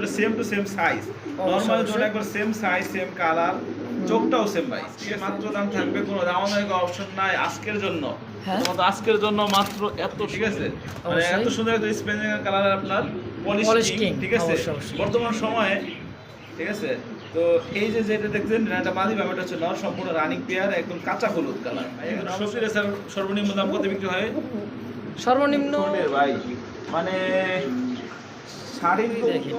দুটো same to same size normal. দুটো একবার সেম সাইজ সেম কালার চোখটাও সেম ভাই ঠিক মাত্র দাম থাকবে কোনো দামাদামি অপশন নাই আজকের জন্য। হ্যাঁ। তোমাদের আজকের জন্য মাত্র এত ঠিক আছে। মানে এত সুন্দর একটা স্পেঞ্জিং কালার আপনার পলিশ কিং ঠিক আছে। বর্তমান সময়ে ঠিক আছে? তো এই যে যেটা দেখছেন এটা মাদি ব্যাপারটা হচ্ছে নর সম্পূর্ণ রানিং পেয়ার একদম কাঁচা হলুদ কালার সবজি স্যার সর্বনিম্ন দাম কত বিক্রি হয়? সর্বনিম্ন ভাই মানে দেখেন।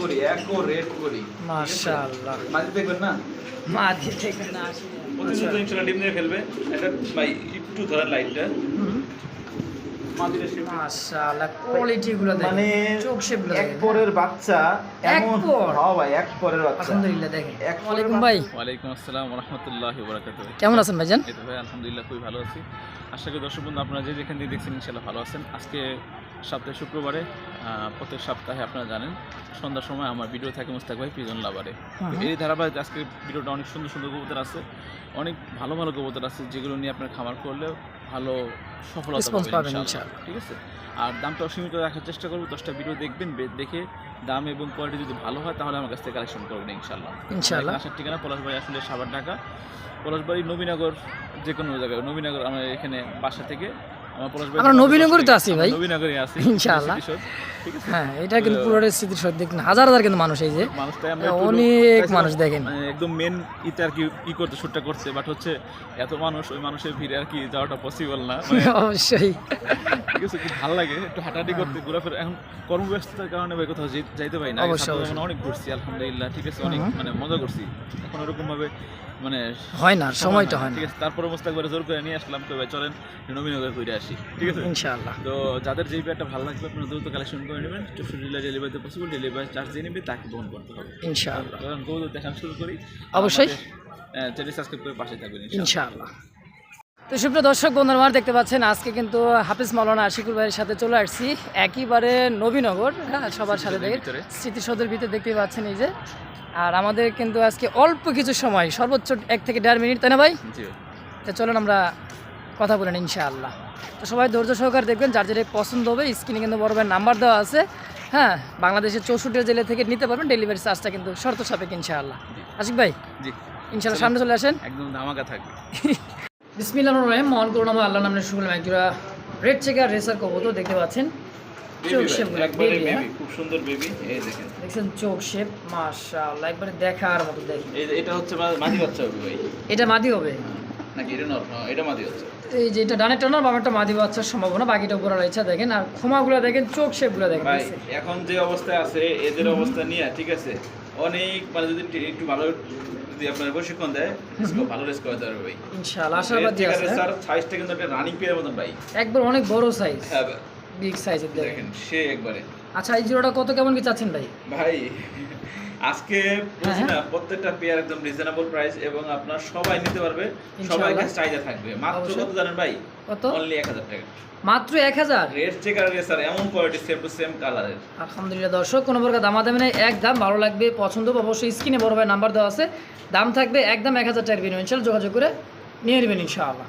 করি একো রেট করি। মাশাআল্লাহ। মাঝে দেখবেন না? মাঝে থেকে না প্রতিনিয়ত ইনশাল্লাহ ডিম দিয়ে ফেলবে। এটা ভাই একটু ধরেন লাইটটা মাশাআল্লাহ কোয়ালিটি গুলো দেখেন মানে চোখ শেপ এক পরের বাচ্চা এমন হ্যাঁ ভাই এক পরের বাচ্চা। আলহামদুলিল্লাহ দেখেন। ওয়ালাইকুম ভাই। ওয়ালাইকুম আসসালাম রহমতুল্লাহ কেমন আছেন ভাইজান? এই তো ভাই আলহামদুলিল্লাহ খুবই ভালো আছি। আশা করি দর্শক বন্ধু আপনারা যে যেখান থেকে দেখছেন ভালো আছেন। আজকে সপ্তাহে শুক্রবারে প্রত্যেক সপ্তাহে আপনারা জানেন সন্ধ্যার সময় আমার ভিডিও থাকে মুস্তাক ভাই পিজন লাভারে। এই ধারাবাহিক আজকে ভিডিওটা অনেক সুন্দর সুন্দর কবুতর আছে অনেক ভালো ভালো কবুতর আছে যেগুলো নিয়ে আপনার খামার করলে ভালো সফলতা পাবেন। ঠিক আছে? আর দামটা সীমিত রাখার চেষ্টা করব দশটা ভিডিও দেখবেন দেখে দাম এবং কোয়ালিটি যদি ভালো হয় তাহলে আমার কাছ থেকে কালেকশন করবেন ইনশাল্লাহ ইনশাআল্লাহ। আসার ঠিকানা পলাশবাড়ি আসলে সাবার ঢাকা। পলাশবাড়ি নবীনগর যে কোনো জায়গায় নবীনগর আমার এখানে বাসা থেকে আমার পলাশবাড়ি আমরা নবীনগরই তো আছি ভাই। নবীনগরে আছি ইনশাআল্লাহ। হ্যাঁ এটা কিন্তু পুরো স্মৃতির দেখুন হাজার হাজার কিন্তু মানুষ এই যে। মানুষটাই আমরা হ্যাঁ, একটু অনেক মানুষ দেখেন। মানে একদম মেন ইতে আর কি ই করতে শ্যুটটা করতে বাট হচ্ছে এত মানুষ ওই মানুষের ভিড়ে আর কি যাওয়াটা পসিবল না মানে অবশ্যই। ঠিক খুব ভালো লাগে একটু হাঁটাহাঁটি করতে ঘোরাফেরা এখন কর্মব্যস্ততার কারণে ভাই কোথাও যাইতে পারি না অনেক ঘুরছি আলহামদুলিল্লাহ ঠিক আছে অনেক মানে মজা করছি। এখন ওরকম ভাবে মানে হয় না সময়টা হয় না। ঠিক আছে তারপরে মোস্তাক জোর করে নিয়ে আসলাম তো ভাই চলেন নবীনগর ঘুরে আসি। ঠিক আছে? ইনশাআল্লাহ। তো যাদের যেই ব্যাগটা ভালো লাগবে আপনারা দ্রুত কালেকশন করে নেবেন। চৌষট্টি জেলা ডেলিভারিতে পসিবল ডেলিভারি চার্জ দিয়ে নেবে তাকে বহন করতে হবে। ইনশাআল্লাহ। কারণ গৌদ দেখান শুরু করি অবশ্যই। চ্যানেল সাবস্ক্রাইব করে পাশে থাকবেন ইনশাআল্লাহ। তো সুপ্রিয় দর্শক বন্ধুরা দেখতে পাচ্ছেন আজকে কিন্তু হাফিজ মাওলানা আশিকুর ভাইয়ের সাথে চলে আসছি। একেবারে নবীনগর হ্যাঁ সবার সাথে দেখে। স্মৃতিসৌধের ভিতরে দেখতে পাচ্ছেন এই যে। আর আমাদের কিন্তু আজকে অল্প কিছু সময় সর্বোচ্চ এক থেকে দেড় মিনিট তাই না ভাই? ভাই। তো চলুন আমরা কথা বলেন ইনশাআল্লাহ। তো সবাই ধৈর্য সহকারে দেখবেন যার যেটা পছন্দ হবে স্ক্রিনে কিন্তু বড় ভাইয়ের নাম্বার দেওয়া আছে। হ্যাঁ বাংলাদেশের চৌষট্টি জেলা থেকে নিতে পারবেন ডেলিভারি চার্জটা কিন্তু শর্ত সাপেক্ষ ইনশাআল্লাহ। আশিক ভাই জি। ইনশাআল্লাহ সামনে চলে আসেন। একদম ধামাকা থাকবে। বিসমিল্লাহ রহিম মহান করুন আমার আল্লাহ নামে শুকলাম একজোড়া রেড চেকার রেসার কবুতর দেখতে পাচ্ছেন। চোখ শেপ ভাই, একবারে বেবি বেবি খুব সুন্দর বেবি এই দেখেন। দেখছেন চোখ শেপ মাশাআল্লাহ একবারে দেখার মতো দেখি এটা হচ্ছে মাদি বাচ্চা হবে ভাই। এটা মাদি হবে? নাকি এটা এটা মাদি হচ্ছে? এই যে এটা টানার বামেরটা মাদি বাচ্চার সম্ভাবনা বাকিটা উপরে রয়েছে দেখেন। আর ক্ষমাগুলো দেখেন চোখ শেপগুলো দেখেন ভাই এখন যে অবস্থায় আছে এদের অবস্থা নিয়ে ঠিক আছে? অনেক মানে যদি একটু- ভালো যদি আপনার প্রশিক্ষণ দেয় খুব ভালো রেস ভাই। ইনশাআল্লাহ আশাবাদ আছে। আছে স্যার সাইজটা কিন্তু একটা রানিং পেয়ার মতন ভাই। একবার অনেক বড় সাইজ হ্যাঁ বিগ সাইজের দেখেন। সে একবারে। আচ্ছা এই জোড়াটা কত কেমন কি চাচ্ছেন ভাই? ভাই আজকে হ্যাঁ, না প্রত্যেকটা পেয়ার একদম রিজনেবল প্রাইস এবং আপনার সবাই নিতে পারবে সবাই কাছে চাহিদা থাকবে। মাত্র কত জানেন ভাই? কত? অনলি এক হাজার টাকা। মাত্র এক হাজার? রেড চেকার রেসার এমন কোয়ালিটি সেম টু সেম কালারের আলহামদুলিল্লাহ দর্শক কোনো প্রকার দামাদামি নেই এক দাম ভালো লাগবে পছন্দ অবশ্যই স্ক্রিনে বড় ভাই নাম্বার দেওয়া আছে। দাম থাকবে একদম এক হাজার টাকার বিনিময়। ইনশাল্লাহ যোগাযোগ করে নিয়ে নেবেন ইনশাআল্লাহ।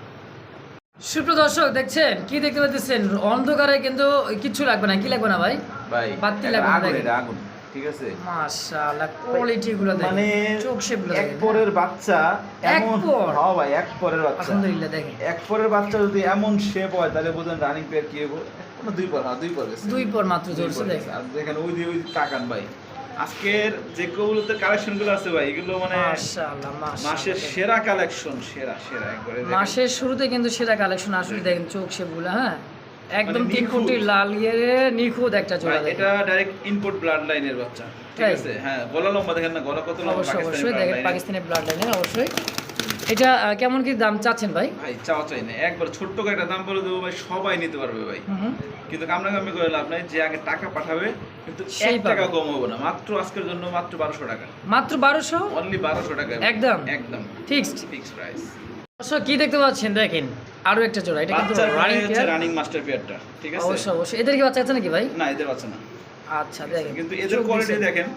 সুপ্রিয় দর্শক দেখছেন? কি দেখতে পাচ্ছেন অন্ধকারে কিন্তু কিচ্ছু লাগবে না। কি লাগবে না ভাই? ভাই বাতি লাগবে না আগুন ঠিক আছে? মাশাআল্লাহ কোয়ালিটি গুলো দেখেন। মানে চোখ শেপগুলো এক পরের বাচ্চা এক পর? হ্যাঁ ভাই এক পরের বাচ্চা। আলহামদুলিল্লাহ দেখেন। এক পরের বাচ্চা যদি এমন শেপ হয় তাহলে বুঝেন রানিং পেয়ার কি হবে দুই পর হ্যাঁ দুই পর দুই পর মাত্র জোরছে দেখেন। দেখেন ওই দিয়ে ওই তাকান ভাই। আজকের যে কবুলতের কালেকশনগুলো আছে ভাই এগুলো মানে মাশাআল্লাহ মাসের সেরা কালেকশন সেরা সেরা একবারে। মাসের শুরুতে কিন্তু সেরা কালেকশন আসলে দেখেন চোখ সে ভুলে হ্যাঁ? একদম মানে তিন নিখুঁত। কোটি লাল ইয়ে নিখুঁত একটা চলে জোড়া এটা ডাইরেক্ট ইনপুট ব্লাড লাইনের বাচ্চা ঠিক আছে? হ্যাঁ গলা লম্বা দেখেন না গলা কত লম্বা? অবশ্যই দেখেন পাকিস্তানের পাকিস্তানি ব্লাড লাইনের অবশ্যই। এটা কেমন কি দাম চাচ্ছেন ভাই? ভাই চাওয়া চাই না। একবার ছোট্ট করে একটা দাম বলে দেবো ভাই সবাই নিতে পারবে ভাই। কিন্তু কামনা কামি করে লাভ নাই যে আগে টাকা পাঠাবে কিন্তু সেই এক টাকা। কম হবে না। মাত্র আজকের জন্য মাত্র বারোশো টাকা। মাত্র বারোশো? অনলি বারোশো টাকা একদম? একদম। ফিক্সড ফিক্স প্রাইস অবশ্য কি দেখতে পাচ্ছেন? দেখেন আরও একটা জোড়া। এটা কিন্তু রানিং হচ্ছে রানিং মাস্টার পেয়ারটা ঠিক আছে? অবশ্যই অবশ্যই। এদের কি বাচ্চা আছে নাকি ভাই? না এদের বাচ্চা না। আচ্ছা দেখেন। কিন্তু এদের কোয়ালিটি দেখেন।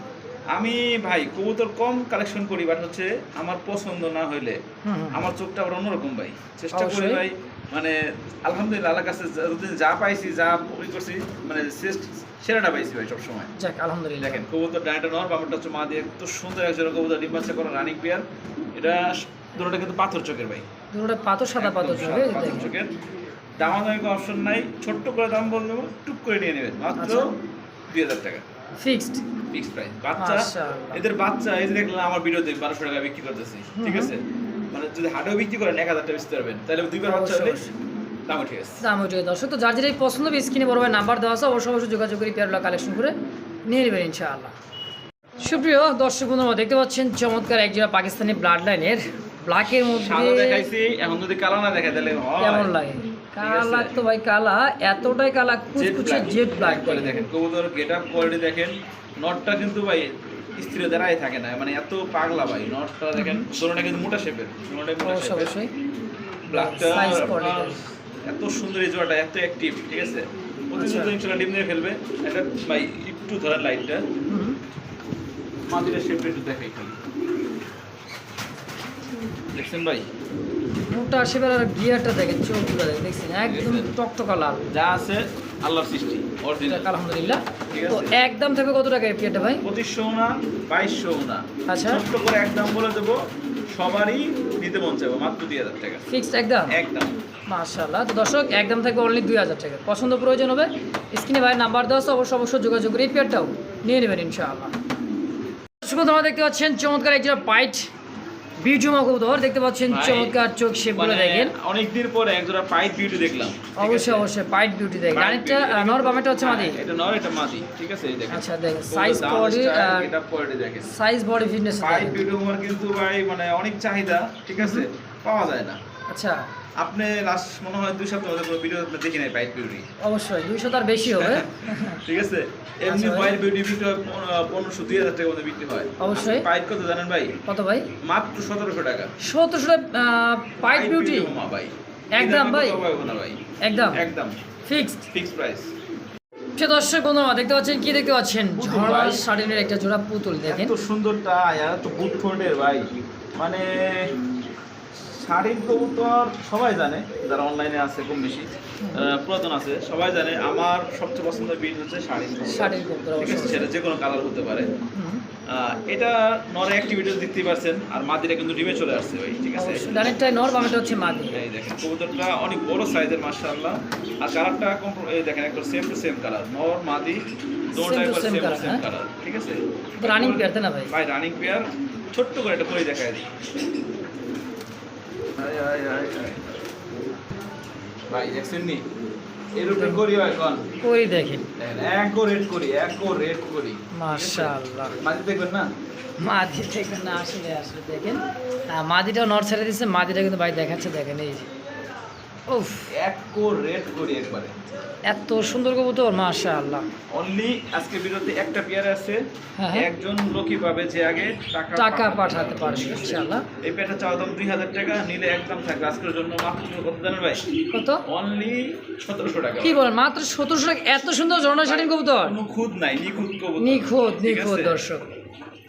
আমি ভাই কবুতর কম কালেকশন করি বাট হচ্ছে আমার পছন্দ না হইলে। আমার চোখটা আবার অন্যরকম ভাই। চেষ্টা করি ভাই মানে আলহামদুলিল্লাহ আল্লাহর কাছে যা- যতদিন যা পাইছি যা ই করছি মানে সেরাটা পাইছি ভাই সবসময়। যাক আলহামদুলিল্লাহ। দেখেন কবুতর ডাইটা নর বামটা হচ্ছে মা দিয়ে এত সুন্দর একজন কবুতর ডিম বাচ্চা করা রানিং পেয়ার এটা দুটোটা কিন্তু পাথর চোখের ভাই। দুটোটা পাথর সাদা পাথর একদম চোখে পাথর চোখের। দামাদামি কোনো অপশন নাই ছোট্ট করে দাম বলব টুক করে নিয়ে নেবেন মাত্র আচ্ছা। দুই হাজার টাকা। ফিক্সড ফিক্স প্রাইস বাচ্চা? এদের বাচ্চা এই যে দেখলাম আমার ভিডিওতে বারোশো টাকা বিক্রি করতেছি ঠিক আছে? মানে যদি হাটেও বিক্রি করেন এক হাজার টাকা বেচতে পারবেন তাহলে দুইবার বাচ্চা হলে দাম উঠে গেছে। দাম উঠে দর্শক তো যার যেটাই পছন্দ হবে স্ক্রিনে বড় ভাই নাম্বার দেওয়া আছে অবশ্যই অবশ্যই যোগাযোগ করে পেয়ারগুলো কালেকশন করে নিয়ে নেবেন ইনশাআল্লাহ। সুপ্রিয় দর্শক বন্ধুরা দেখতে পাচ্ছেন চমৎকার একজোড়া পাকিস্তানি ব্লাড লাইনের ব্ল্যাকের সাদা মধ্যে দেখাইছি এখন যদি কালো না দেখায় তাহলে কেমন লাগে? কালা তো ভাই কালা এতটাই কালা কুচকুচে জেড ব্ল্যাক করে দেখেন। কবুতর গেট আপ কোয়ালিটি দেখেন নটটা কিন্তু ভাই স্থির দাঁড়াই থাকে না মানে এত পাগলা ভাই নটটা দেখেন দোনোটা কিন্তু মোটা শেপের দোনোটাই মোটা শেপের ব্ল্যাকটা। এত সুন্দর এই জোড়াটা এত অ্যাক্টিভ ঠিক আছে? আচ্ছা। ইনশাল্লাহ ডিম দিয়ে ফেলবে এটা ভাই একটু ধরেন লাইটটা হুম। মাদিরের শেপটা একটু দেখাই দেখছেন ভাই? মোটা শেপের আর গিয়ারটা দেখেন চোখগুলো দেখছেন? একদম টকটকা লাল। যা আছে আল্লাহর সৃষ্টি অরিজিনাল আলহামদুলিল্লাহ। তো একদম থাকবে কত টাকা এই পেয়ারটা ভাই? পঁচিশশো না বাইশশো না আচ্ছা। ছোট্ট করে একদম বলে দেবো সবারই নিতে মন চাইব মাত্র দুই হাজার টাকা। ফিক্সড একদম একদম মাশাআল্লাহ। তো দর্শক একদম থাকবে অনলি দুই হাজার টাকা। পছন্দ প্রয়োজন হবে স্ক্রিনে ভাই নাম্বার দেওয়া আছে অবশ্যই যোগাযোগ করে এই পেয়ারটাও নিয়ে নেবেন ইনশাআল্লাহ। দর্শক তোমরা দেখতে পাচ্ছেন চমৎকার একটা পাইট বিউটিমা কবুতর দেখতে পাচ্ছেন চমৎকার চোখ শেপগুলো দেখেন। অনেকদিন পরে একজোড়া পাইট বিউটি দেখলাম। ঠিক অবশ্যই অবশ্যই পাইট বিউটি দেখেন। আরেকটা এটা নর বামেটা হচ্ছে মাদি? হ্যাঁ, এটা নর এটা মাদি। ঠিক আছে এই দেখেন। আচ্ছা দেখেন সাইজ বডি এটা quality দেখেন। সাইজ বডি ফিটনেস পাইট বিউটি কিন্তু ভাই মানে অনেক চাহিদা ঠিক আছে? পাওয়া যায় না। আচ্ছা। আপনি লাস্ট মনে হয় দুই সপ্তাহ কোনো ভিডিও আপনি দেখি নাই পাইট বিউটি অবশ্যই দুইশো তার বেশি হবে। ঠিক আছে। এমনি হোয়াইট বিউটি পনেরো- পনেরোশো দুই হাজার টাকার মধ্যে বিক্রি হয়। অবশ্যই। পাইট কত জানেন ভাই? কত ভাই? মাত্র সতেরোশো টাকা। সতেরোশো পাইট বিউটি ভাই। একদম ভাই? একদম। একদম। ফিক্সড ফিক্স প্রাইস সে দর্শক বন্ধুরা দেখতে পাচ্ছেন কি দেখতে পাচ্ছেন? শাড়িনের একটা জোড়া পুতুল দেখেন। এত সুন্দরটা এত বুট ফোল্ডের ভাই। মানে শাড়ির কবুতর সবাই জানে যারা অনলাইনে আছে কম বেশি পুরাতন আছে সবাই জানে আমার সবচেয়ে পছন্দের বিট হচ্ছে শাড়ির। শাড়ির কবুতর ঠিক আছে সেটা যে কোনো কালার হতে পারে। এটা নর অ্যাক্টিভিটি দেখতেই পারছেন আর মাদিরা কিন্তু ডিমে চলে আসছে ভাই ঠিক আছে? ডানেরটাই নর বামেটা হচ্ছে মাদি। এই দেখেন কবুতরটা অনেক বড় সাইজের মাশাআল্লাহ। আর কালারটা এই দেখেন একদম সেম টু সেম কালার নর মাদি দুটোটা Same to same to same? Colour ঠিক আছে? রানিং পেয়ার না ভাই? ভাই রানিং পেয়ার ছোট্ট করে একটা করে দেখায় দিই। ভাই দেখছেন নি? এর করি হয় করি দেখেন। দেখেন একো রেড করি একো রেড করি। মাশাআল্লাহ। মাঝে দেখবেন না? দেখবেন না আসলে আসলে দেখেন। মাদিটাও ছেড়ে দিচ্ছে মাদিটা কিন্তু ভাই দেখাচ্ছে দেখেন এই যে। উফ। একো রেড করি একবারে। এত সুন্দর কবুতর মাশাআল্লাহ। অনলি আজকে একটা পেয়ার আছে। হ্যাঁ, হ্যাঁ। একজন লোকই পাবে যে আগে টাকা টাকা পাঠাতে পারবে। ইনশাআল্লাহ। এই পেয়ারটা চাওয়া দাম দুই হাজার টাকা নিলে একদম থাকবে। আজকের জন্য মাত্র কত জানেন ভাই? কত? অনলি সতেরোশো টাকা। কি বলেন মাত্র সতেরোশো টাকা? এত সুন্দর শাড়ির কবুতর? কোনো খুদ নাই নিখুঁত কবুতর। নিখুঁত নিখুঁত দর্শক।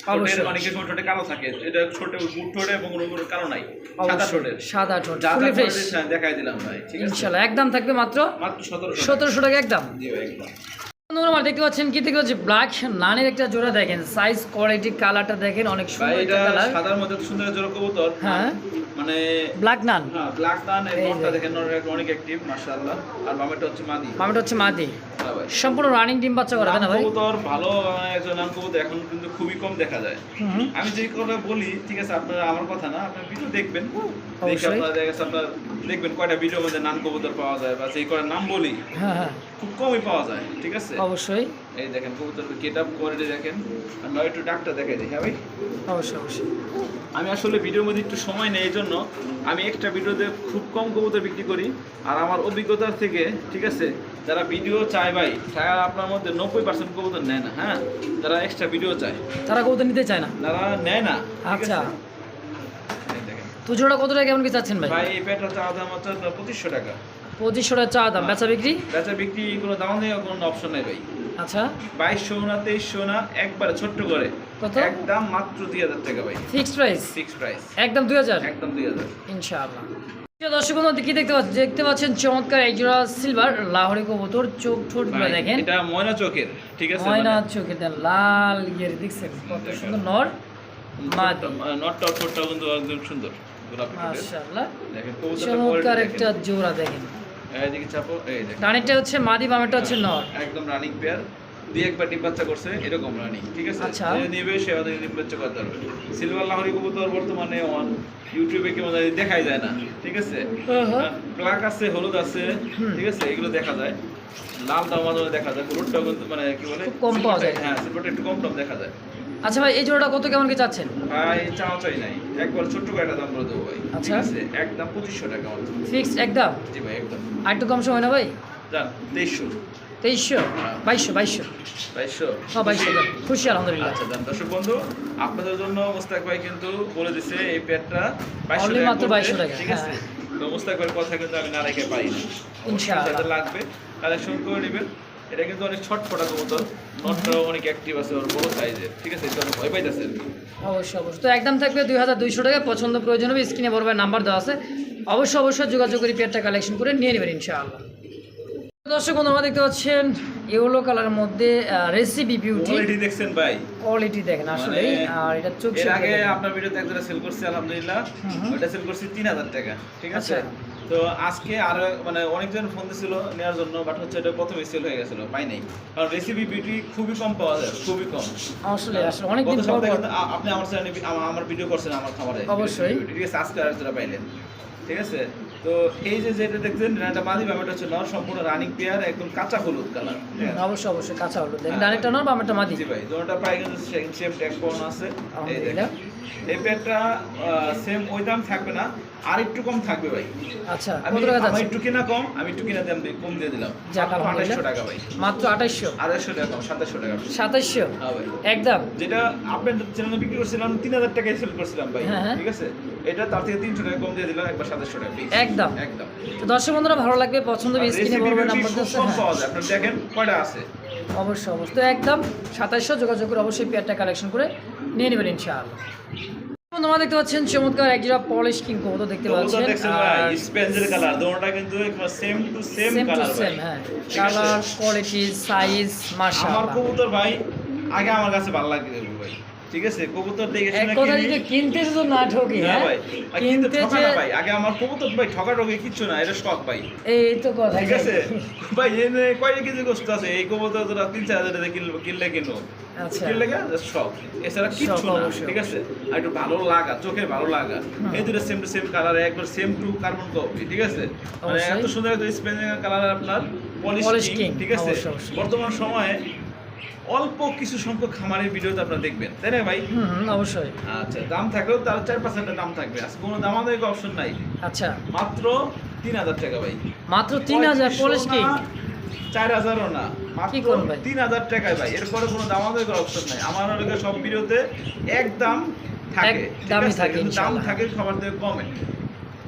ঠোঁটের অনেকের সময় ঠোঁটে কালো থাকে এটা ছোট বুট ঠোঁটে এবং কোনো কোনো কালো নাই সাদা ঠোঁটের। সাদা ঠোঁট ফুলি ফ্রেশ দেখাই দিলাম ভাই ঠিক আছে? ইনশাআল্লাহ একদম থাকবে মাত্র মাত্র টাকা। একদম। জি একদম। আমার দেখতে পাচ্ছেন কি? দেখতে পাচ্ছি ব্ল্যাক একটা জোড়া দেখেন। সাইজ কোয়ালিটি কালারটা দেখেন অনেক সুন্দর একটা কালার সাদার মধ্যে সুন্দর জোড়া কবুতর। হ্যাঁ। মানে ব্ল্যাক নান। হ্যাঁ ব্ল্যাক এই এই দেখেন অনেক অ্যাক্টিভ মাশাআল্লাহ। আর হচ্ছে মাদি। মামিটা হচ্ছে মাদি। হ্যাঁ সম্পূর্ণ রানিং ডিম বাচ্চা করা না ভাই? কবুতর ভালো একজন নাম কবুতর এখন কিন্তু খুবই কম দেখা যায়। আমি যে কথা বলি ঠিক আছে আপনারা আমার কথা না আপনার ভিডিও দেখবেন। দেখে। আপনারা আপনার দেখবেন কয়টা ভিডিওর মধ্যে নাম কবুতর পাওয়া যায় বা সেই কয়টা নাম বলি হ্যাঁ হ্যাঁ। খুব কমই পাওয়া যায় ঠিক আছে? অবশ্যই। এই দেখেন কবুতর গেট আপ কোয়ালিটি দেখেন। আর নয় একটু ডাকটা দেখাই দিই হ্যাঁ ভাই? অবশ্যই অবশ্যই। আমি আসলে ভিডিওর মধ্যে একটু সময় নেই এই জন্য আমি একটা ভিডিওতে খুব কম কবুতর বিক্রি করি। আর আমার অভিজ্ঞতার থেকে ঠিক আছে যারা ভিডিও চায় ভাই তারা আপনার মধ্যে নব্বই পার্সেন্ট কবুতর নেয় না হ্যাঁ? তারা এক্সট্রা ভিডিও চায়। তারা কবুতর নিতে চায় না? তারা নেয় না আচ্ছা। তো জোড়া কত টাকা কেমন কি চাচ্ছেন ভাই? ভাই এই প্যাটটা চাওয়া দাম হচ্ছে পঁচিশশো টাকা। পঁচিশশো টাকা চা দাম। বেচা বিক্রি? বেচা বিক্রি কোনো দাম নেই কোনো অপশন নেই ভাই। আচ্ছা। বাইশশো না তেইশশো না একবারে ছোট্ট করে। কত? একদম মাত্র দুই হাজার টাকা ভাই। Fixed price? Fix price. একদম দুই হাজার? একদম দুই হাজার। ইনশাআল্লাহ। দর্শক বন্ধু কি দেখতে পাচ্ছেন দেখতে পাচ্ছেন চমৎকার একজোড়া সিলভার লাহোরি কবুতর চোখ ঠোঁটগুলো ভাই, দেখেন। এটা ময়না চোখের ঠিক আছে ময়না মানে? চোখে লাল ইয়ের দেখছেন? কত সুন্দর নর। নটটা ঠোঁটটাও কিন্তু একদম সুন্দর। মাশাআল্লাহ। দেখেন কবুতরটা চমৎকার একটা জোড়া দেখেন। এইদিকে চাপো এই হচ্ছে মাদি বামেটা হচ্ছে নর। একদম রানিং পেয়ার। দুই একবার ডিম বাচ্চা করছে এরকম রানিং ঠিক আছে? আচ্ছা। যে নেবে সে আমাদের ডিম বাচ্চা করতে পারবে। সিলভার লাহরি কবুতর বর্তমানে অন ইউটিউবে কেমন জানি দেখাই যায় না ঠিক আছে। ব্ল্যাক আছে হলুদ আছে ঠিক আছে? এগুলো দেখা যায়। মাঝে মাঝে দেখা যায় হলুদটাও মানে কি বলে? কম পাওয়া যায়। হ্যাঁ সিলভারটা একটু কম কম দেখা যায়। আচ্ছা ভাই এই জোড়াটা কত কেমন কি চাচ্ছেন? ভাই চাওয়া চাই নাই। একবার ছোট্ট করে দাম বলে দেবো ভাই। আচ্ছা। একদম পঁচিশশো টাকা মাত্র ফিক্স একদম? জি ভাই একদম। আর একটু কম সময় না ভাই? যান তেইশশো। তেইশশো? বাইশশো বাইশশো? বাইশশো? হ্যাঁ বাইশশো খুশি আলহামদুলিল্লাহ। আচ্ছা দেন দর্শক বন্ধু আপনাদের জন্য মোস্তাক ভাই কিন্তু বলে দিছে এই পেটটা বাইশশো Only টাকা মাত্র পড়বে, 2200 টাকা, ঠিক আছে? হ্যাঁ। তো মোস্তাক ভাইয়ের কথা কিন্তু আমি না রেখে পারি না। লাগবে কালেকশন করে নেবেন। এটা কিন্তু অনেক ছটফটা কবুতর। নটটাও অনেক অ্যাক্টিভ আছে ওর বড় সাইজের ঠিক আছে? এটা ভয় পাইতেছে অবশ্যই অবশ্যই। তো একদম থাকবে দুই হাজার দুইশো টাকা। পছন্দ প্রয়োজন হবে স্ক্রিনে বড় নাম্বার দেওয়া আছে। অবশ্যই অবশ্যই যোগাযোগ করে পেয়ারটা কালেকশন করে নিয়ে নেবেন ইনশাআল্লাহ। দর্শক বন্ধুরা দেখতে পাচ্ছেন ইয়েলো কালারের মধ্যে রেসিপি বিউটি কোয়ালিটি দেখছেন ভাই। কোয়ালিটি দেখেন আসলে মানে আর এটা চোখ এর আগে আপনার ভিডিওতে একজোড়া সেল করছি আলহামদুলিল্লাহ। ওটা সেল করছি তিন হাজার টাকা। ঠিক আছে? আচ্ছা। তো আজকে আরও মানে অনেকজন ফোন দিছিল নেওয়ার জন্য বাট হচ্ছে এটা প্রথমে সেল হয়ে গেছিল পাই নাই। কারণ রেসিপি বিউটি খুবই কম পাওয়া যায় খুবই কম। আসলে আসলে কিন্তু আ- আপনি আমার চ্যানেলে আমার ভিডিও করছেন আমার খামারে। অবশ্যই। ঠিক আছে আজকে আর যেটা পাইলেন। ঠিক আছে? তো এই যে যেটা দেখছেন এটা মাদি ব্যাপারটা হচ্ছে নর সম্পূর্ণ রানিং পেয়ার একদম কাঁচা হলুদ কালার অবশ্যই অবশ্যই কাঁচা হলো দেখেন হ্যাঁ। ডানেরটা নর বামেরটা মাদি? জি ভাই দুটোটা প্রায় কিন্তু সেম ট্যাগ পাওয়া আছে। এই দেখেন। এই সেম ওই দাম থাকবে না আর একটু কম থাকবে ভাই। আচ্ছা কত টাকা যাচ্ছে? একটু কিনা কম আমি একটু কিনা দাম কম দিয়ে দিলাম। যাক, আলহামদুলিল্লাহ। আঠাশশো টাকা ভাই। মাত্র আঠাইশশো? আড়াইশো টাকা কম সাতাশশো টাকা সাতাইশশো? হ্যাঁ ভাই। একদম? যেটা আপনার চ্যানেলে বিক্রি করছিলাম তিন হাজার টাকায় সেল করছিলাম ভাই। হ্যাঁ, হ্যাঁ। ঠিক আছে? এটা তার থেকে তিনশো টাকা কম দিয়ে দিলাম একবার সাতাশশো টাকা একদম। একদম। তো দর্শক বন্ধুরা ভালো লাগবে পছন্দ হবে স্ক্রিনে বড় নাম্বার আপনার দেখেন কয়টা আছে। অবশ্যই অবশ্যই। তো একদম সাতাশশো যোগাযোগ করে অবশ্যই পেয়ারটা কালেকশন করে নিয়ে নেবেন ইনশাআল্লাহ। তোমরা দেখতে পাচ্ছেন চমৎকার এক জোড়া পলিশ কিং কবুতর দেখতে পাচ্ছেন। স্পেন্সের কালার দুটোটা কিন্তু same to same same to colour same হ্যাঁ। কালার কোয়ালিটি সাইজ মাশাআল্লাহ আমার কবুতর ভাই আগে আমার কাছে ভালো লাগে ঠিক আছে? কবুতর দেখে শুনে কথা যদি কিনতে তো না ঠকি হ্যাঁ? ভাই। কিনতে ঠকা যে না ভাই। আগে আমার কবুতর ভাই ঠকা ঠকে কিচ্ছু না এটা শখ ভাই। এই তো কথা ঠিক আছে? ভাই কেজি আছে? এই কবুতর তোরা তিন চার হাজার টাকা কিনলে কিনলে কিনো আচ্ছা। কিনলে শখ। এছাড়া কিচ্ছু না। ঠিক আছে? আর একটু ভালো লাগা চোখে ভালো লাগা। এই দুটো সেম টু সেম কালার একবার সেম টু কার্বন কপি ঠিক আছে? মানে এত সুন্দর একটা স্পেন্ডিং কালার আপনার পলিশ ঠিক আছে। বর্তমান সময়ে অল্প কিছু সংখ্যক খামারের ভিডিওতে আপনারা দেখবেন তাই না ভাই? অবশ্যই। আচ্ছা দাম থাকলেও তার চার পার্সেন্টের দাম থাকবে। আজকে কোনো দাম আমাদের অপশন নাই। আচ্ছা। মাত্র তিন হাজার টাকা ভাই। মাত্র তিন হাজার পলিশ কিং? চার হাজারও না। মাত্র? তিন হাজার টাকায় ভাই। এরপরে কোনো দাম আমাদের অপশন নাই। আমার সব ভিডিওতে এক দাম থাকে এক দামই থাকে, দাম থাকে খাবার থেকে কমে।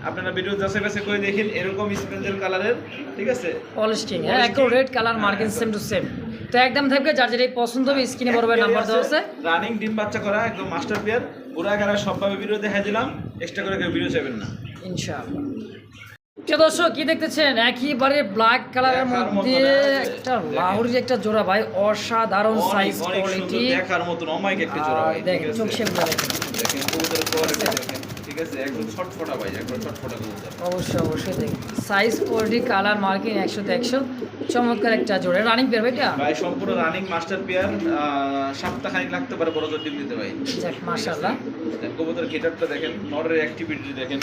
আপনারা ভিডিও যাচাই বাছাই করে দেখেন এরকম স্পেন্সেল কালারের ঠিক আছে? পলিশ কিং হ্যাঁ একদম রেড কালার মার্কিন সেম টু সেম তো একদম থাকবে যার যেটাই পছন্দ হবে স্ক্রিনে বড় নাম্বার দেওয়া আছে। রানিং ডিম বাচ্চা করা একদম মাস্টার পেয়ার পুরা গাড়া সবভাবে ভিডিও দেখা দিলাম এক্সট্রা করে কেউ ভিডিও চাইবেন না। ইনশাআল্লাহ। প্রিয় দর্শক কি দেখতেছেন? একেবারে ব্ল্যাক কালারের মধ্যে একটা। লাহোরি একটা জোড়া ভাই অসাধারণ সাইজ কোয়ালিটি দেখার মতন অমাইক একটা জোড়া ভাই দেখেন চোখ সেগুলো দেখেন দেখেন কবুতরের কোয়ালিটি দেখেন। ঠিক আছে? একদম ছটফটা ভাই একদম ছটফটা কবুতর অবশ্যই অবশ্যই দেখেন সাইজ কোয়ালিটি কালার মার্কিং একশো চমৎকার একটা জোড়া। রানিং পেয়ার ভাই এটা? ভাই সম্পূর্ণ রানিং মাস্টার পেয়ার সপ্তাহখানিক লাগতে পারে বড় জোর ডিম দিতে ভাই। মাশাআল্লাহ। কবুতর গেটারটা দেখেন নরের অ্যাক্টিভিটি দেখেন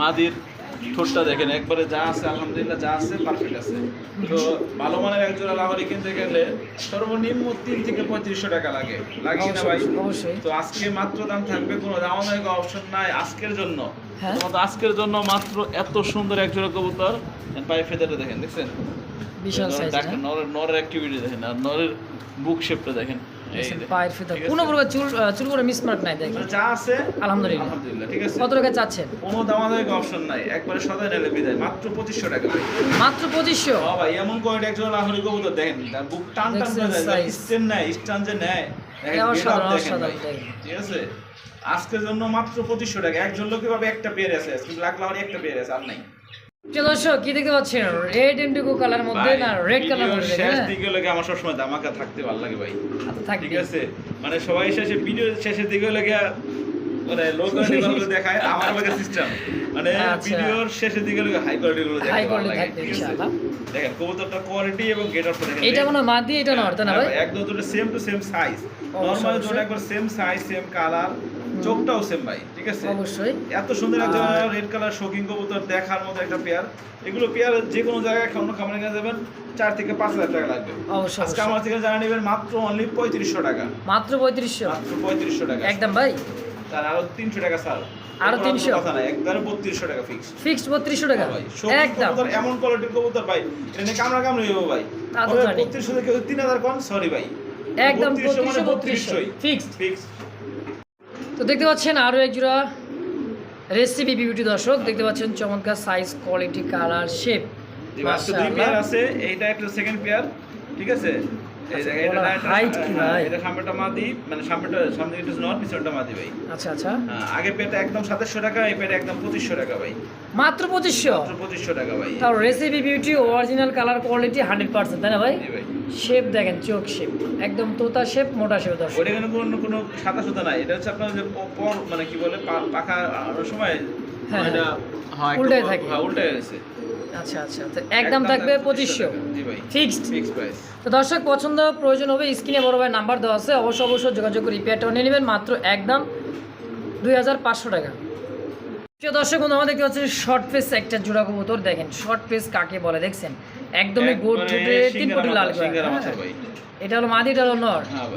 মাদির। ঠোঁটটা দেখেন একবারে যা আছে আলহামদুলিল্লাহ যা আছে পারফেক্ট আছে। তো ভালো মানের এক জোড়া লাহরি কিনতে গেলে সর্বনিম্ন তিন থেকে পঁয়ত্রিশশো টাকা লাগে। লাগে না ভাই? তো আজকে মাত্র দাম থাকবে কোনো দামাদামি অপশন নাই আজকের জন্য। হ্যাঁ। আজকের জন্য মাত্র এত সুন্দর এক জোড়া কবুতর পায়ে ফেদারটা দেখেন দেখছেন? বিশাল দেখেন নরের নরের অ্যাক্টিভিটি দেখেন আর নরের বুক শেপটা দেখেন। পায়ের ফিতা কোনো প্রকার চুল চুল করে মিসমার্ক নাই দেখেন। যা আছে আলহামদুলিল্লাহ। আলহামদুলিল্লাহ ঠিক আছে। কত টাকা চাচ্ছেন? কোনো দামাদামি অপশন নাই। একবারে নিলে বিদায় মাত্র পঁচিশশো টাকা। ভাই মাত্র ভাই এমন কোয়ালিটি একজন লাহোরি কবুতর দেখেন তার বুক টান টান করে size? স্টেন নেয় স্টান যে নেয়। ঠিক আছে? আজকের জন্য মাত্র পঁচিশশো টাকা। একজন লোকে ভাবে একটা পেয়ার আছে লাখ লাহোরি একটা পেয়ার আছে আর নাই। প্রিয় দর্শক কি দেখতে পাচ্ছেন? রেড ইন্ডিগো কালার মধ্যে না রেড কালার মধ্যে শেষ দিকে লাগে আমার সবসময় দামাকা থাকতে ভালো লাগে ভাই। আচ্ছা, ঠিক আছে? মানে সবাই শেষে ভিডিও শেষের দিকে লাগে মানে লো কোয়ালিটি গুলো দেখায় আমার লাগে সিস্টেম মানে আচ্ছা। ভিডিওর শেষের দিকে লাগে হাই কোয়ালিটি গুলো থাকবে ইনশাআল্লাহ। দেখেন কবুতরটা কোয়ালিটি এবং গেটআপটা দেখেন এটা মনে হয় মাদি এটা নর তাই না হ্যাঁ ভাই? একদম দুটো same to same size normal দুটো একবার সেম সাইজ সেম কালার চোখটাও সেম ভাই ঠিক আছে? অবশ্যই। এত সুন্দর একটা রেড কালার শোকিং কবুতর দেখার মতো একটা পেয়ার এগুলো পেয়ার যে কোনো জায়গায় অন্য খামারে কিনে যাবেন চার থেকে পাঁচ হাজার টাকা লাগবে। অবশ্যই আজকে আমার থেকে জানা নেবেন মাত্র অনলি পঁয়ত্রিশশো টাকা। মাত্র পঁয়ত্রিশশো? মাত্র পঁয়ত্রিশশো টাকা। একদম ভাই। তার আরও তিনশো টাকা স্যার। আরও 300? কথা না একবারে বত্রিশশো টাকা ফিক্স ফিক্সড বত্রিশশো টাকা? ভাই একদম। এমন কোয়ালিটির কবুতর ভাই এটা নিয়ে কামড়া কামড়ি হইব ভাই। বত্রিশশো থেকে তিন হাজার কম সরি ভাই। একদম 3200 মানে বত্রিশশো বত্রিশশো। 3200 ফিক্সড ফিক্স তো দেখতে পাচ্ছেন আরও এক জোড়া রেসিপি বিউটি দর্শক। দেখতে পাচ্ছেন চমৎকার সাইজ কোয়ালিটি কালার শেপ আজকে দুই পেয়ার আছে এইটা একটা সেকেন্ড পেয়ার ঠিক আছে? এই আচ্ছা, এটা কি হ্যাঁ, ভাই? এটা সামনেটা মাদি মানে সামনেটা সামনে এটা নট পিছনটা মাদি ভাই। আচ্ছা আচ্ছা। হ্যাঁ, আগে পেটা একদম সাতাশশো টাকা এই পেটা একদম পঁচিশশো টাকা ভাই। মাত্র পঁচিশশো? মাত্র পঁচিশশো টাকা ভাই। তাও recipe beauty original colour quality hundred percent তাই না ভাই? জি ভাই। শেপ দেখেন চোখ শেপ একদম তোতা শেপ মোটা শেপ দর্শক। কোনো কোনো সাদা সুতা নাই এটা হচ্ছে আপনার যে পর মানে কি বলে পাখা সময় হ্যাঁ, এটা হয়। একটু উল্টায় থাকে। হ্যাঁ উল্টায় গেছে আচ্ছা আচ্ছা। তো একদম থাকবে পঁচিশশো। ফিক্সড। তো দর্শক পছন্দ প্রয়োজন হবে স্ক্রিনে বড় ভাই নাম্বার দেওয়া আছে। অবশ্যই অবশ্যই যোগাযোগ করে রিপেয়ারটা নিয়ে নেবেন। মাত্র একদম দুই হাজার পাঁচশো টাকা। প্রিয় দর্শক বন্ধু আমাদের দেখতে পাচ্ছেন শর্ট পেস একটা জোড়া কবুতর দেখেন। শর্ট পেস কাকে বলে দেখছেন? একদমই গোট ঠোঁটে তিন কোটি লাল হ্যাঁ। এটা হলো মাদি এটা হলো নর। হ্যাঁ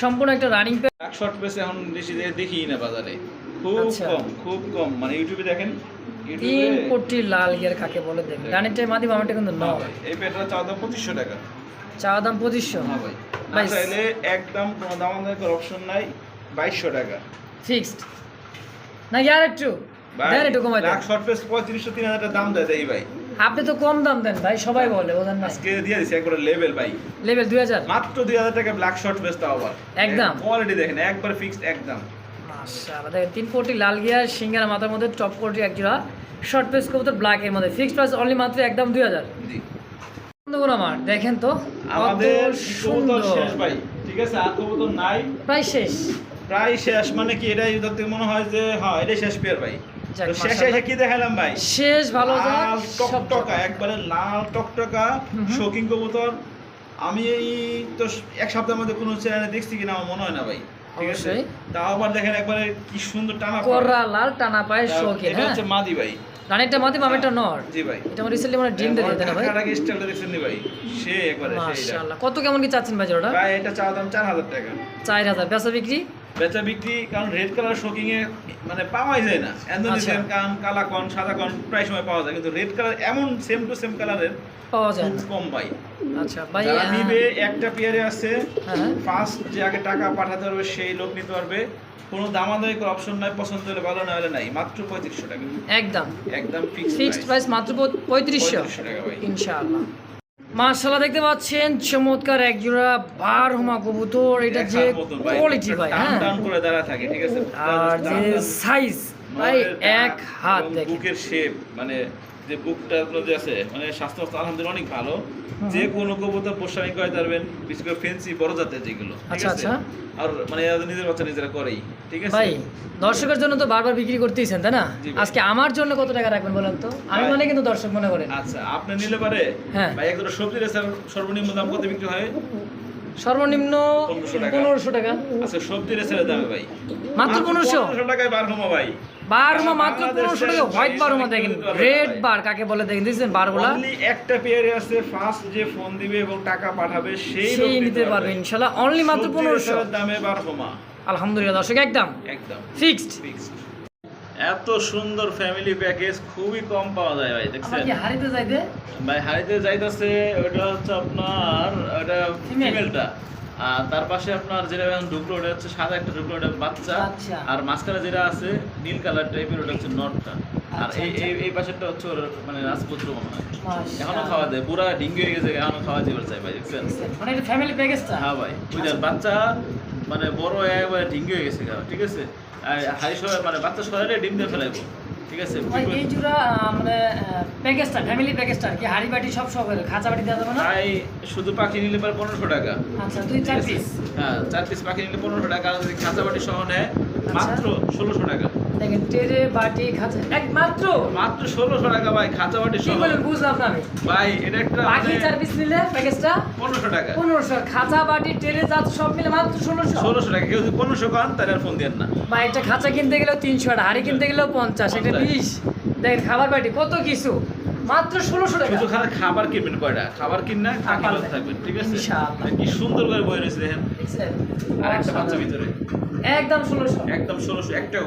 সম্পূর্ণ একটা রানিং পেস শর্ট পেসে এখন বেশি দেখি না বাজারে। খুব আচ্ছা। কম খুব কম। মানে ইউটিউবে দেখেন তিন কোটি লাল গিয়ার কাকে বলে দেখেন? রানিংটাই মাদি কিন্তু হ্যাঁ এই পেটটা চাওয়া দাম পঁচিশশো টাকা। চাওয়া দাম পঁচিশশো? হ্যাঁ ভাই। না চাইলে একদম কোনো দাম আমাদের অপশন নাই বাইশশো টাকা। ফিক্সড। না একটু। দেন একটু কমাই দেন। শর্ট পেস পঁয়ত্রিশশো তিন হাজার দাম দেয় দেয় ভাই। আপনি তো কম দাম দেন ভাই সবাই বলে বোঝেন না আজকে দিয়ে দিছি একবার লেভেল ভাই। লেভেল দুই হাজার? মাত্র দুই হাজার টাকা ব্ল্যাক শর্ট তাও আবার। একদম? কোয়ালিটি দেখেন একবার ফিক্সড একদম। মাশাআল্লাহ দেখেন তিন কোটি লাল গিয়ার সিঙ্গারা মাথার মধ্যে টপ কোটি এক জোড়া। শর্ট পেস কবুতর ব্ল্যাক এর মধ্যে। ফিক্সড প্রাইস অনলি মাত্র একদম দুই হাজার। জি। বন্ধুগণ আমার দেখেন তো আমাদের সুন্দর। শেষ ভাই ঠিক আছে? আর কবুতর নাই। প্রায় শেষ। প্রায় শেষ মানে কি এটাই ধরতে মনে হয় যে হ্যাঁ এটাই শেষ পেয়ার ভাই। শেষে এসে কি দেখালাম ভাই? শেষ ভালো লাল টকটকা একবারে লাল টকটকা হুম। কবুতর। আমি এই তো এক সপ্তাহের মধ্যে কোনো চ্যানেলে দেখছি কিনা আমার মনে হয় না ভাই। ঠিক আছে। তাও আবার দেখেন একবারে কি সুন্দর টানা কোরা লাল টানা পায় শোকে এটা হ্যাঁ? হচ্ছে মাদি ভাই। রানিটা মাদি মামেটা নর। জি ভাই। এটা আমার রিসেন্টলি মানে ডিম দিয়ে দেন ভাই ঢাকাটাকে স্টাইলটা দেখছেন ভাই। সে একবারে মাশাআল্লাহ। কত কেমন কি চাচ্ছেন ভাই ওটা ভাই এটা চাওয়া দাম চার হাজার টাকা। চার হাজার। বেচা বিক্রি? বেচা বিক্রি কারণ রেড কালার শোকিং এ মানে পাওয়াই যায় না। আচ্ছা। অ্যান্ডোনেশিয়ান কান কালা কন সাদা কন প্রায় সময় পাওয়া যায়। কিন্তু রেড কালার এমন সেম টু সেম কালারের পাওয়া যায় খুব কম ভাই আচ্ছা ভাই যারা হ্যাঁ, নিবে একটা পেয়ারে আছে। হ্যাঁ। ফার্স্ট যে আগে টাকা পাঠাতে পারবে সেই লোক নিতে পারবে। কোনো দামাদামি করার অপশন নাই পছন্দ হলে ভালো না হলে নাই। মাত্র পঁয়ত্রিশশো টাকা। একদম। একদম ফিক্সড প্রাইস মাত্র পঁয়- পঁয়ত্রিশশো টাকা ভাই। ইনশাআল্লাহ। মার্শাল্লাহ দেখতে পাচ্ছেন চমৎকার এক জোড়া বার হোমা কবুতর এটা যে। কোয়ালিটি ভাই হ্যাঁ করে দাঁড়া থাকে ঠিক আছে আর যে সাইজ ভাই এক হাত দেখেন বুকের শেপ মানে যে বুকটা আপনার যে আছে মানে স্বাস্থ্য অবস্থা আলহামদুলিল্লাহ অনেক ভালো। যে কোনো কবুতর পোষানি করে পারবেন বিশেষ করে ফেন্সি বড় জাতের যেগুলো আচ্ছা, আচ্ছা। আর মানে নিজের বাচ্চা নিজেরা করেই ঠিক আছে? ভাই দর্শকের জন্য তো বারবার বিক্রি করতেইছেন তাই না? আজকে আমার জন্য কত টাকা রাখবেন বলেন তো? আমি মানে কিন্তু দর্শক মনে করেন। আচ্ছা আপনি নিলে পারে? হ্যাঁ। ভাই একদম সবজি রেসার সর্বনিম্ন দাম কত বিক্রি হয়? সর্বনিম্ন 1500 টাকা। পনেরোশো টাকা। আচ্ছা সবজি রেসারের দামে ভাই। মাত্র পনেরোশো। পনেরোশো টাকায় বার হমা ভাই। বারমা মাত্র পনেরোশো টাকা হোয়াইট বারমা দেখেন রেড বার কাকে বলে দেখেন দিয়েছেন বারগুলা একটা পেয়ারে আছে ফার্স্ট যে ফোন দিবে এবং টাকা পাঠাবে সেই সেই নিতে পারবে। ইনশাল্লাহ অনলি মাত্র পনেরোশো। দামে বার আলহামদুলিল্লাহ দর্শক একদম। একদম। ফিক্সড ফিক্সড এত সুন্দর ফ্যামিলি প্যাকেজ খুবই কম পাওয়া যায় ভাই দেখছেন? হারিতে যাইতে? ভাই হারিতে যাইতাছে ওটা হচ্ছে আপনার ওটা ফিমেলটা আর তার পাশে আপনার যেটা ঢুকলো ওটা হচ্ছে সাদা একটা ঢুকলো ওটা বাচ্চা। আচ্ছা। আর মাঝখানে যেটা আছে নীল কালার টাইপের ওটা হচ্ছে নটটা আর আচ্ছা, এই আচ্ছা। এই এই পাশেরটা হচ্ছে ওর মানে রাজপুত্র মনে হয়। এখনও খাওয়া যায় পুরা ডিঙ্গি হয়ে গেছে এখনও খাওয়া দিবার চাই ভাই দেখছেন? মানে এটা ফ্যামিলি প্যাকেজটা হ্যাঁ ভাই বুঝলেন বাচ্চা মানে বড় একবারে ডিঙ্গি হয়ে গেছে ঠিক আছে? আর হাই সবাই মানে বাচ্চা সরালে ডিম দিয়ে ফেলাইবো। ঠিক আছে? এই জোড়া মানে প্যাকেজটা ফ্যামিলি প্যাকেজটা কি হাড়ি বাটি সব সব খাঁচা বাটি দেওয়া যাবে না? তাই শুধু পাখি নিলে পারে পনেরোশো টাকা। আচ্ছা দুই চার পিস হ্যাঁ চার পিস পাখি নিলে পনেরোশো টাকা আর যদি খাঁচা বাটি সহ নেয় আচ্ছা। মাত্র ষোলোশো টাকা। দেখেন টেরে বাটি খাঁচা একমাত্র? মাত্র ষোলোশো টাকা ভাই খাঁচা বাটি কি বলেন বুঝলাম না আমি। ভাই এটা একটা বাকি চার পিস নিলে প্যাকেজটা পনেরোশো টাকা। পনেরোশো। খাঁচা বাটি টেরে জাত সব মিলে মাত্র ষোলোশো। ষোলোশো টাকা। কেউ যদি পনেরোশো খান তাহলে আর ফোন দেন না। বা একটা খাঁচা কিনতে গেলেও তিনশো আর হাড়ি কিনতে গেলেও পঞ্চাশ একটা। বিশ। দেখেন খাবার বাটি কত কিছু। মাত্র ষোলোশো টাকা। শুধু খালি খাবার কিনবেন কয়টা? খাবার কিনা পাখি খাবার থাকবেন ঠিক আছে? কি সুন্দর করে বয়ে রয়েছে দেখেন। আর একটা বাচ্চা ভিতরে। একদম ষোলোশো। একদম ষোলোশো একটা